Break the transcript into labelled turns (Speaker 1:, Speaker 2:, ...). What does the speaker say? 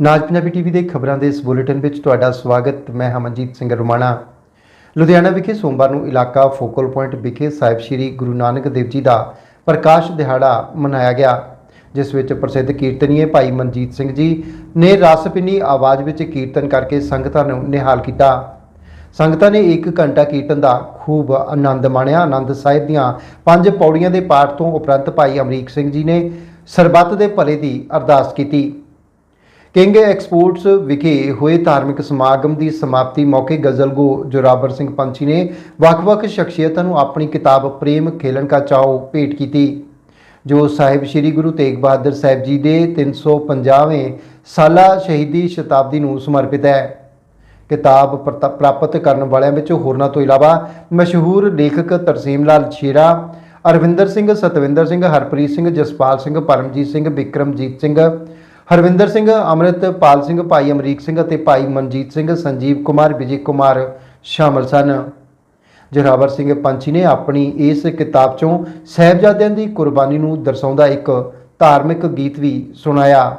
Speaker 1: ਨਾਜ Punjabi TV ਦੇ ਖਬਰਾਂ ਦੇ ਇਸ ਬੁਲੇਟਿਨ ਵਿੱਚ ਤੁਹਾਡਾ ਸਵਾਗਤ। ਮੈਂ ਹਮਨਜੀਤ ਸਿੰਘ ਰੁਮਾਣਾ ਲੁਧਿਆਣਾ ਵਿਖੇ ਸੋਮਵਾਰ ਨੂੰ ਇਲਾਕਾ ਫੋਕਲ ਪੁਆਇੰਟ ਵਿਖੇ ਸਾਹਿਬ ਸ੍ਰੀ ਗੁਰੂ ਨਾਨਕ ਦੇਵ ਜੀ ਦਾ ਪ੍ਰਕਾਸ਼ ਦਿਹਾੜਾ ਮਨਾਇਆ ਗਿਆ, ਜਿਸ ਵਿੱਚ ਪ੍ਰਸਿੱਧ ਕੀਰਤਨੀਏ ਭਾਈ ਮਨਜੀਤ ਸਿੰਘ ਜੀ ਨੇ ਰਸਪਿੰਨੀ ਆਵਾਜ਼ ਵਿੱਚ ਕੀਰਤਨ ਕਰਕੇ ਸੰਗਤਾਂ ਨੂੰ ਨਿਹਾਲ ਕੀਤਾ। ਸੰਗਤਾਂ ਨੇ 1 ਘੰਟਾ ਕੀਰਤਨ ਦਾ ਖੂਬ ਆਨੰਦ ਮਾਣਿਆ। ਆਨੰਦ ਸਾਹਿਬ ਦੀਆਂ ਪੰਜ ਪੌੜੀਆਂ ਦੇ ਪਾਠ ਤੋਂ ਉਪਰੰਤ ਭਾਈ ਅਮਰੀਕ ਸਿੰਘ ਜੀ ਨੇ ਸਰਬੱਤ ਦੇ ਭਲੇ ਦੀ ਅਰਦਾਸ ਕੀਤੀ। ਕਿੰਗ ਐਕਸਪੋਰਟਸ ਵਿਖੇ ਹੋਏ ਧਾਰਮਿਕ ਸਮਾਗਮ ਦੀ ਸਮਾਪਤੀ ਮੌਕੇ ਗਜ਼ਲਗੋ ਜੋਰਾਵਰ ਸਿੰਘ ਪੰਛੀ ਨੇ ਵੱਖ-ਵੱਖ ਸ਼ਖਸੀਅਤਾਂ ਨੂੰ ਆਪਣੀ ਕਿਤਾਬ ਪ੍ਰੇਮ ਖੇਲਣ ਕਾ ਚਾਓ ਭੇਟ ਕੀਤੀ, ਜੋ ਸਾਹਿਬ ਸ੍ਰੀ ਗੁਰੂ ਤੇਗ ਬਹਾਦਰ ਸਾਹਿਬ ਜੀ ਦੇ 350ਵੇਂ ਸਾਲਾ ਸ਼ਹੀਦੀ ਸ਼ਤਾਬਦੀ ਨੂੰ ਸਮਰਪਿਤ ਹੈ। ਕਿਤਾਬ ਪ੍ਰਤ- ਪ੍ਰਾਪਤ ਕਰਨ ਵਾਲਿਆਂ ਵਿੱਚ ਹੋਰਨਾਂ ਤੋਂ ਇਲਾਵਾ ਮਸ਼ਹੂਰ ਲੇਖਕ ਤਰਸੀਮ ਲਾਲ ਸ਼ੇਰਾ ਅਰਵਿੰਦਰ ਸਿੰਘ, ਸਤਵਿੰਦਰ ਸਿੰਘ, ਹਰਪ੍ਰੀਤ ਸਿੰਘ, ਜਸਪਾਲ ਸਿੰਘ, ਪਰਮਜੀਤ ਸਿੰਘ ਵਿਕਰਮਜੀਤ ਸਿੰਘ ਹਰਵਿੰਦਰ ਸਿੰਘ, ਅੰਮ੍ਰਿਤਪਾਲ ਸਿੰਘ, ਭਾਈ ਅਮਰੀਕ ਸਿੰਘ ਅਤੇ ਭਾਈ ਮਨਜੀਤ ਸਿੰਘ, ਸੰਜੀਵ ਕੁਮਾਰ, ਵਿਜੇ ਕੁਮਾਰ ਸ਼ਾਮਲ ਸਨ। ਜਰਾਵਰ ਸਿੰਘ ਪੰਛੀ ਨੇ ਆਪਣੀ ਇਸ ਕਿਤਾਬ ਚੋਂ ਸਾਹਿਬਜ਼ਾਦਿਆਂ ਦੀ ਕੁਰਬਾਨੀ ਨੂੰ ਦਰਸਾਉਂਦਾ ਇੱਕ ਧਾਰਮਿਕ ਗੀਤ ਵੀ ਸੁਣਾਇਆ।